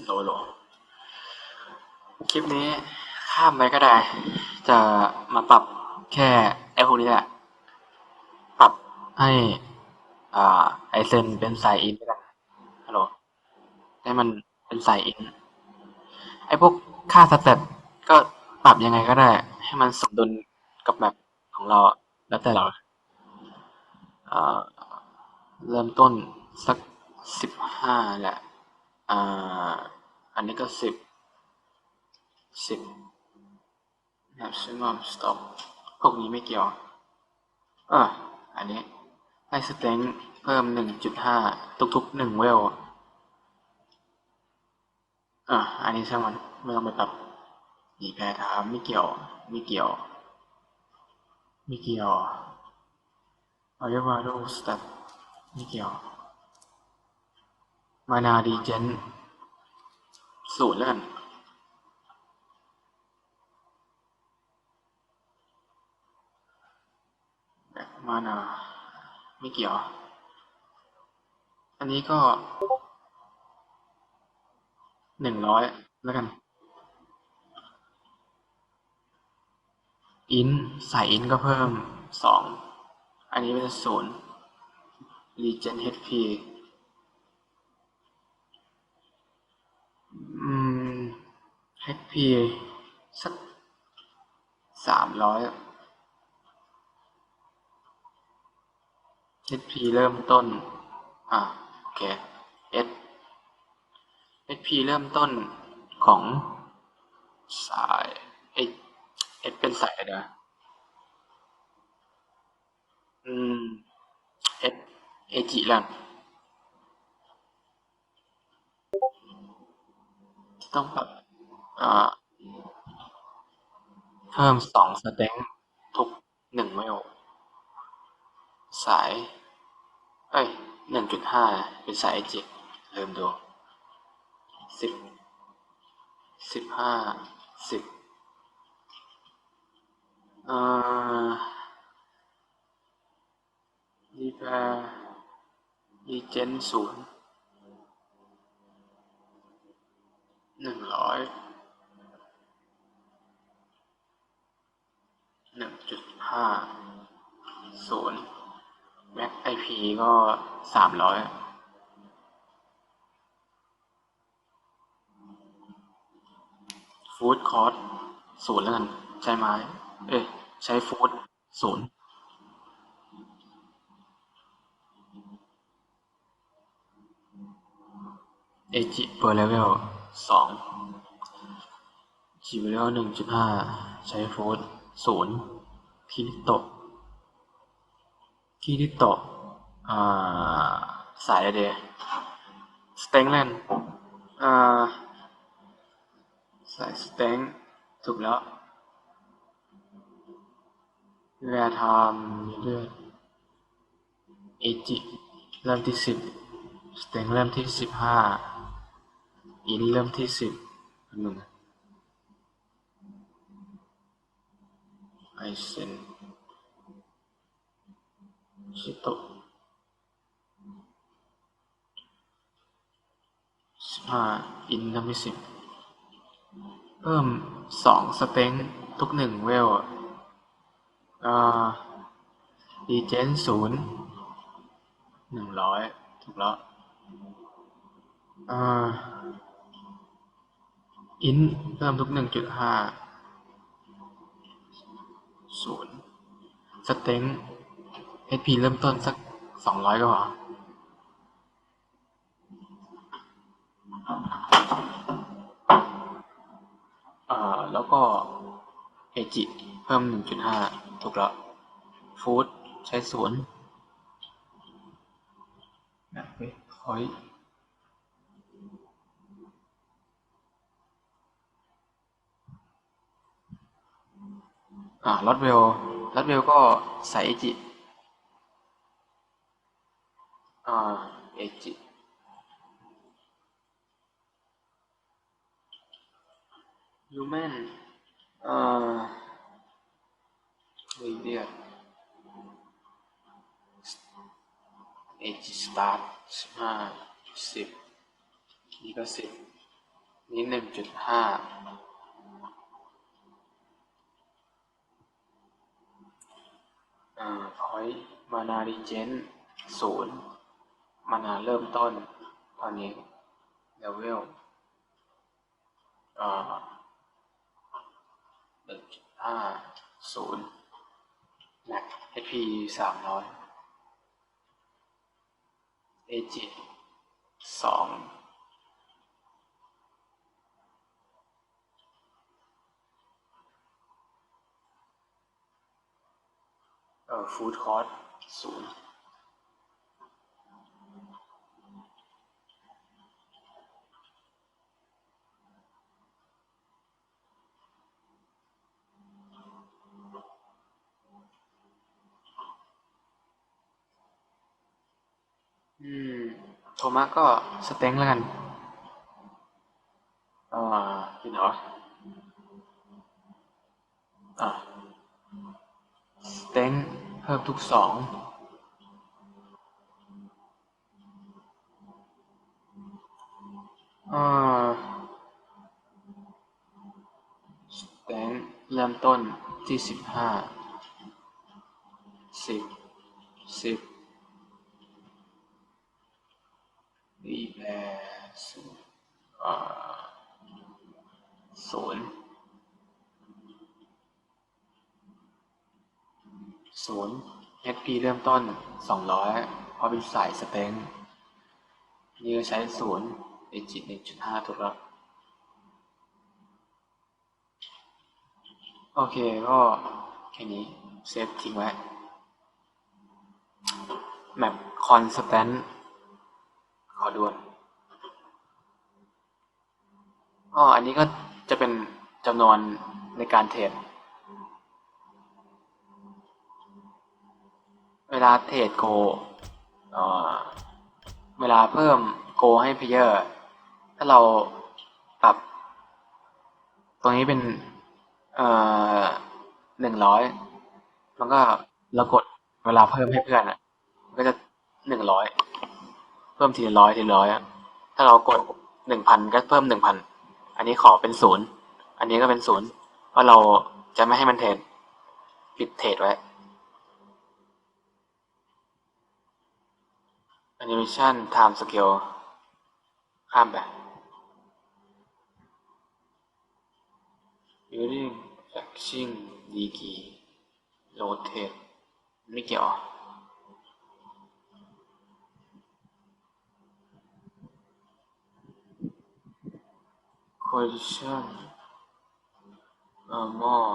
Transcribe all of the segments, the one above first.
โหลโหลคลิปนี้ข้ามไปก็ได้ จะมาปรับแค่ไอ้พวกนี้แหละ ปรับให้อ่าไอเซนเป็นสายอินก็ได้ฮัลโหลให้มันเป็นสายอิน ไอพวกค่าสเต็ปก็ปรับยังไงก็ได้ ให้มันสมดุลกับแมปของเราแล้วแต่เราเริ่มต้นสักสิบห้าแหละ อ่าอันนี้ก็สิบสิบ maximum stop พวกนี้ไม่เกี่ยวอะอันนี้ให้สเต็งเพิ่มหนึ่งจุดห้าทุกๆหนึ่งเวลอะอันนี้ช่างมันไม่ต้องไปปรับมีแพรถามไม่เกี่ยวไม่เกี่ยวไม่เกี่ยวเอาเรียกว่าดูสต็ปไม่เกี่ยว มานาดีเจนศูนย์แล้วกันแบบมานา ไม่เกี่ยว อันนี้ก็หนึ่งร้อยแล้วกัน อินใส่อินก็เพิ่มสอง อันนี้เป็นศูนย์รีเจน HP อืม HP สักสามร้อย HP เริ่มต้น อะโอเค S HP เริ่มต้นของสายเอ S เป็นสายนะ อืม S เอจิแล้ว ต้องปรับอ่าเพิ่มสองสเต็งทุกหนึ่งเมลสาย เอ้ยหนึ่งจุดห้าเป็นสายเอจิเริ่มดูสิบสิบห้าสิบอ่าดีแพร์ดีเจนศูนย์ หนึ่งร้อยหนึ่งจุดห้าศูนย์แม็กไอพีก็สามร้อยฟู้ดคอร์สศูนย์แล้วกันใช้ไม้ เอ้ยใช้ฟู้ดศูนย์เอจิเปอร์เลเวล สองจิเวลหนึ่งจุดห้าใช้โฟู้ดศูนย์คิริโตะคิริโตะสายอะไรเดสเต็งแลนด์สายสเต็งถูกแล้วเวลาทำมีเลือดเอจิเริ่มที่สิบสเต็งเริ่มที่สิบห้า อินเริ่มที่สิบหนึ่งไอเซนชิโตสิบห้าอินเริ่มที่สิบเพิ่มสองสเต็งทุกหนึ่งเวลอ่าดีเจนศูนย์หนึ่งร้อยถูกแล้วอ่า อินเพิ่มทุกหนึ่งจุดห้าศูนย์สเต็ง HP เริ่มต้นสักสองร้อยก็พออ่าแล้วก็เอจิเพิ่ม 1.5 ถูกแล้วฟู้ดใช้ศูนย์นะเว้ยคอย อ่าลอตเวลลอตเวลก็ใส่เอจิอ่าเอจิยูแมนอ่าเรียเอจิสตาร์ทสิบห้าสิบนี่ก็สิบนี้หนึ่งจุดห้า พอ่า point มานา regen ศูนย์มานาเริ่มต้น ตอนนี้ level อ่าหนึ่งจุดห้าศูนย์ max HP สามร้อย AG สอง อ่อฟู้ดคอร์สศูนย์อืม โทมัสก็สเต็งแล้วกันอ่ากินเหรออ่าสเต็งเพิ่มทุกสองอ่าสเต็งเริ่มต้นที่สิบห้าสิบสิบรีแบร์ศูนย์อ่า ศูนย์ fp เริ่มต้นสองร้อยเพราะเป็นสายสเต็งนี่ก็ใช้ศูนย์เอจิหนึ่งจุดห้าถูกแล้วโอเคก็แค่นี้เซฟทิ้งไว้แมปคอนสแตนขอด่วนอ๋ออันนี้ก็จะเป็นจำนวนในการเทรด เวลาเทรดโกเวลาเพิ่มโกให้เพเยอร์ถ้าเราปรับ ตรงนี้เป็นเอ่อหนึ่งร้อยมันก็เรากดเวลาเพิ่มให้เพื่อนอะมันก็จะหนึ่งร้อยเพิ่มทีละร้อยทีละร้อยอะถ้าเรากดหนึ่งพันก็เพิ่มหนึ่งพันอันนี้ขอเป็นศูนย์อันนี้ก็เป็นศูนย์เพราเราจะไม่ให้มันเทรดปิดเทรดไว้ Animation Time Scale ข้ามไป Building Action Degree Rotate ไม่เกี่ยว Collision Armor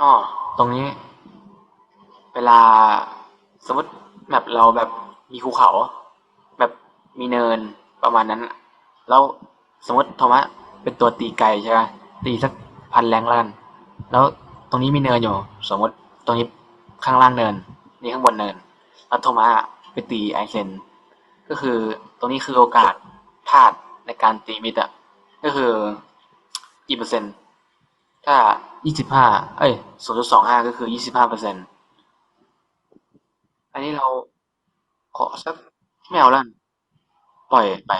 อ๋อตรงนี้ เวลาสมมติแมปเราแบบมีภูเขา แบบมีเนินประมาณนั้นแล้วสมมติโทมัสเป็นตัวตีไกลใช่ไหมตีสักพันแรงแล้วกันแล้วตรงนี้มีเนินอยู่ สมมติตรงนี้ข้างล่างเนิน นี่ข้างบนเนิน แล้วโทมัสไปตีไอเซนก็คือตรงนี้คือโอกาสพลาดในการตีมิดอะก็คือกี่เปอร์เซ็นต์ ถ้ายี่สิบห้าเอ้ยศูนย์จุดสองห้าก็คือยี่สิบห้าเปอร์เซ็นต์อันนี้เราขอสักไม่เอาแล้วกันปล่อยไป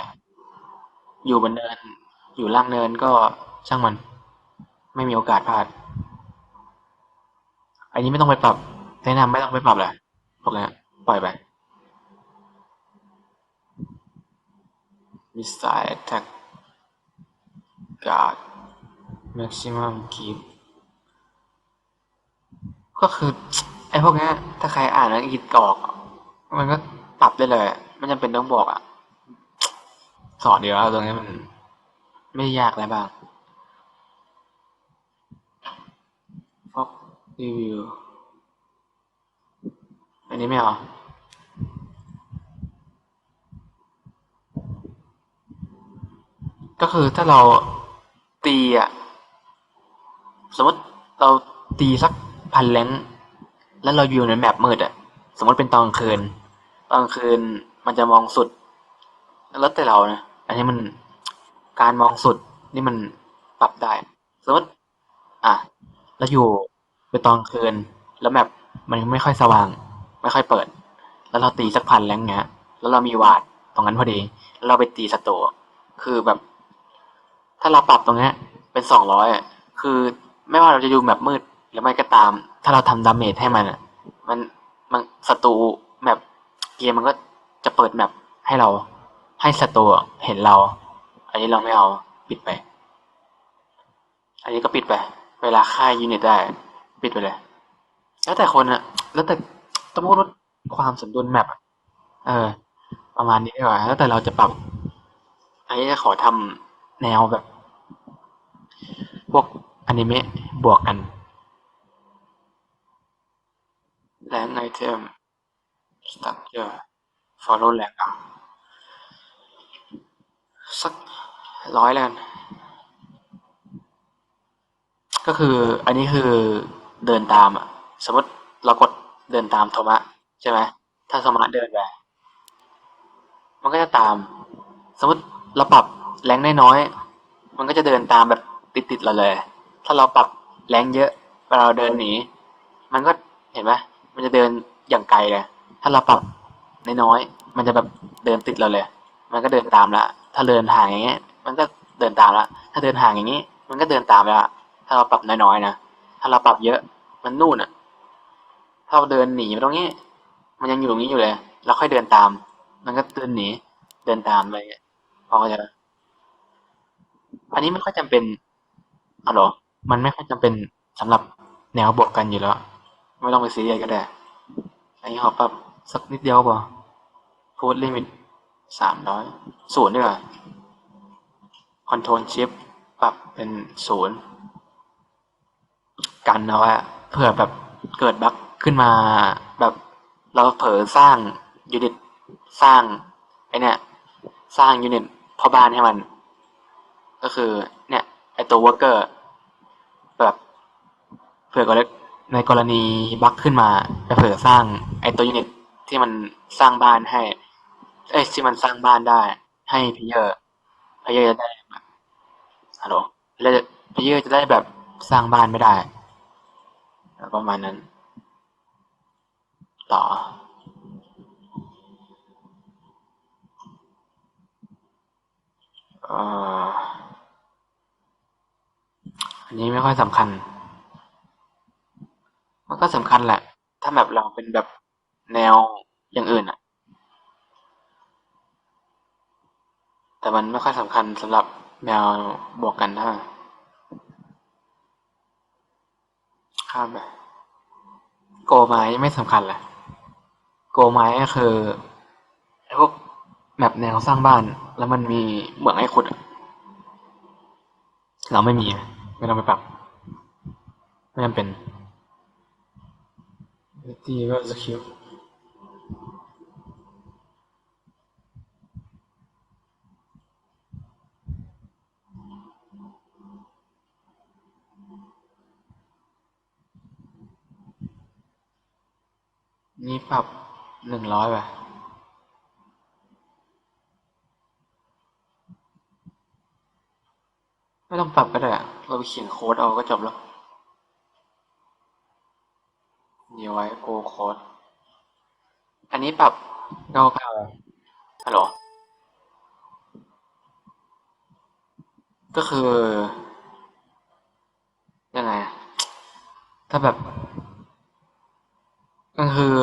อยู่บนเนิน อยู่ล่างเนินก็ช่างมัน ไม่มีโอกาสพลาด อันนี้ไม่ต้องไปปรับแนะนำไม่ต้องไปปรับเลยพวกนี้ปล่อยไป Missile Attack Guard Maximum Keep ก็คือไอ้พวกนี้ถ้าใครอ่านอังกฤษออก มันก็ปรับได้เลย ไม่จำเป็นต้องบอกอะ สอนเดียวตรงนี้มัน ไม่ยากอะไรบ้างฟอกรีวิวอันนี้ไม่เอาก็คือถ้าเราตีอะ มมติเราตีสักพันแรงแล้วเราอยู่ในแมปมืดอะสมมติเป็นตอนกลางคืน ตอนกลางคืนมันจะมองสุด แล้วแต่เรานะอันนี้มันการมองสุดนี่มันปรับได้ สมมติ อะแล้วอยู่ไปตอนคืน แล้วแบบมันไม่ค่อยสว่าง ไม่ค่อยเปิด แล้วเราตีสักพันแรงเงี้ย แล้วเรามีวาดตรงนั้นพอดี แล้วเราไปตีสตร์คือแบบ ถ้าเราปรับตรงเนี้ย เป็นสองร้อยคือ ไม่ว่าเราจะอยู่แบบมืดหรือไม่ก็ตาม ถ้าเราทำดาเมจให้มันอะมันมันศัตรูแบบเกมมันก็จะเปิดแบบให้เราให้ศัตรูเห็นเรา อันนี้เราไม่เอาปิดไป อันนี้ก็ปิดไป เวลาค่ายยูนิตได้ ปิดไปเลย แล้วแต่คนอะแล้วแต่ต้องพูดว่าความสมดุลแมปเออ ประมาณนี้ดีกว่าแล้วแต่เราจะปรับ อันนี้จะขอทำแนวแบบ พวก อนิเมะบวกกันแรงไอเทมสตั๊กเจอฟอลโล่แรงอะสักร้อยแล้วกันก็คืออันนี้คือเดินตามอะ สมมติเรากดเดินตามโทมะใช่ไหมถ้าโทมะเดินไปมันก็จะตาม สมมติเราปรับแรงน้อยๆมันก็จะเดินตามแบบติดๆเราเลย ถ้าเราปรับแรงเยอะเวลาเราเดินหนี มันก็เห็นไหมมันจะเดินอย่างไกลเลย ถ้าเราปรับน้อยๆมันจะแบบเดินติดเราเลย มันก็เดินตามละ ถ้าเดินห่างอย่างเงี้ย มันก็เดินตามละ ถ้าเดินห่างอย่างงี้ มันก็เดินตามละถ้าเราปรับน้อยๆนะ ถ้าเราปรับเยอะ มันนู่นอะถ้าเราเดินหนีไปตรงนี้ มันยังอยู่ตรงนี้อยู่เลย เราค่อยเดินตาม มันก็เดินหนี เดินตามไปพอจะอันนี้ไม่ค่อยจำเป็นอ๋อเหรอ มันไม่ค่อยจำเป็นสำหรับแนวบวกกันอยู่แล้ว ไม่ต้องไปซีเรียสก็ได้ อันนี้ขอปรับสักนิดเดียวพอพูดลิมิตสามร้อยศูนย์ดีกว่าคอนโทรลชิปปรับเป็นศูนย์กันเอาไว้เผื่อแบบเกิดบั๊กขึ้นมาแบบเราเผลอสร้างยูนิตสร้างไอเนี่ย สร้างยูนิตพ่อบ้านให้มัน ก็คือเนี่ย ไอตัววอร์เกอร์ เผื่อกรณีในกรณีบั๊กขึ้นมาจะเผื่อสร้างไอตัวยูนิตที่มันสร้างบ้านให้เอ้ที่มันสร้างบ้านได้ ให้พเยอร์พเยอร์จะได้แบบฮัลโหลแล้วพเยอร์จะได้แบบสร้างบ้านไม่ได้ประมาณนั้น ต่ออันนี้ไม่ค่อยสำคัญ มันก็สำคัญแหละ ถ้าแบบเราเป็นแบบแนวอย่างอื่นอะแต่มันไม่ค่อยสำคัญสำหรับแนวบวกกันเท่าไหร่ข้ามไปโกไม้ไม่สำคัญแหละโกไม้ก็คือพวกแมปแนวสร้างบ้าน แล้วมันมีเหมืองให้ขุดเราไม่มี ไม่ต้องไปปรับ ไม่จำเป็น ตีก็สกิลนี่ปรับหนึ่งร้อยไปไม่ต้องปรับก็ได้เราไปเขียนโค้ดเอาก็จบแล้ว นี่ไว้ โกโค้ดอันนี้ปรับเก้าเก้าฮัลโหลก็คือ ยังไงอะถ้าแบบ ก็คือ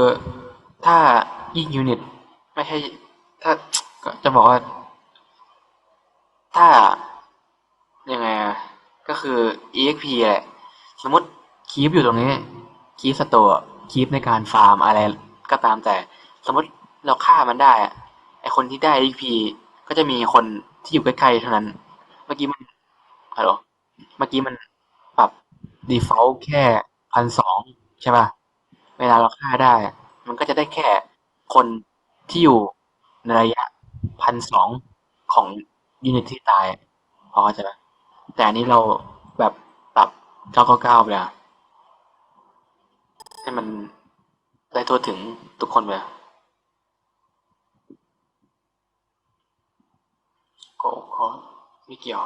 ถ้ายิ่งยูนิต ไม่ใช่ ถ้าก็จะบอกว่า ถ้า ยังไงอะก็คือ exp แหละ สมมติคีปอยู่ตรงนี้ คีปสโตร์ คีปในการฟาร์มอะไรก็ตามแต่ สมมติเราฆ่ามันได้อะไอคนที่ได้ exp ก็จะมีคนที่อยู่ใกล้ๆเท่านั้น เมื่อกี้มันฮัลโหลเมื่อกี้มันปรับ default แค่พันสองใช่ป่ะ เวลาเราฆ่าได้ มันก็จะได้แค่คนที่อยู่ในระยะพันสองของยูนิตที่ตาย พอเข้าใจปะแต่อันนี้เราแบบปรับเก้าเก้าเก้าไปเลยอะ ให้มันได้ทั่วถึงทุกคนไปเลยโกโคไม่เกี่ยว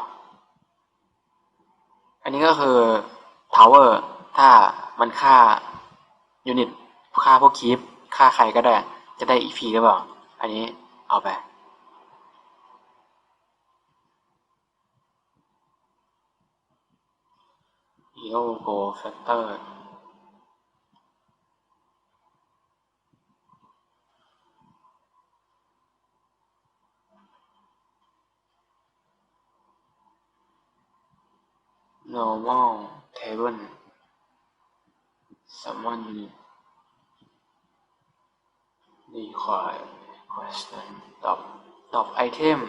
อันนี้ก็คือ tower ถ้ามันค่ายูนิตค่าพวกคีปค่าใครก็ได้ จะได้อีพีหรือเปล่า อันนี้เอาไป Hero Go Factor normal table summon unit require question ตอบตอบไอเทม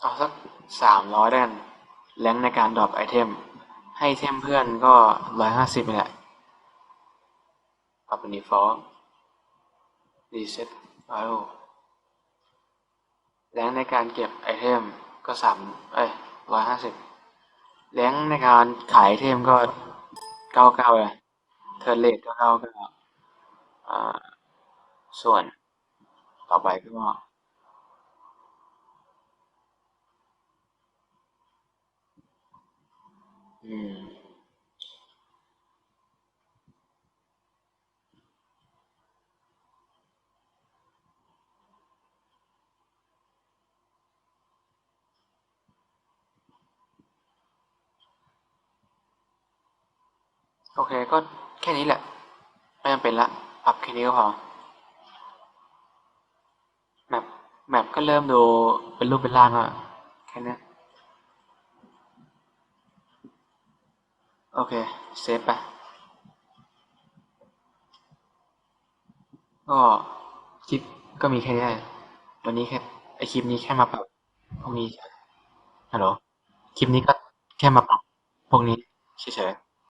เอาสักสามร้อยได้กันแรงในการดรอปไอเทม ให้เทมเพื่อนก็ร้อยห้าสิบนี่แหละปรับเป็น default reset file แรงในการเก็บไอเทมก็สามเอ้ยร้อยห้าสิบ แรงในการขายเทมก็เก้าเก้าเลยเทอร์เลทก็เก้าเก้าอ่าส่วนต่อไปก็อืม โอเคก็แค่นี้แหละ ไม่จำเป็นละ ปรับแค่นี้ก็พอแมปแมปก็เริ่มดูเป็นรูปเป็นร่างอะแค่นี้โอเค เซฟไปก็คลิปก็มีแค่นี้วันนี้แค่ไอคลิปนี้แค่มาปรับพวกนี้เฮัลโหลคลิปนี้ก็แค่มาปรับพวกนี้เฉยๆ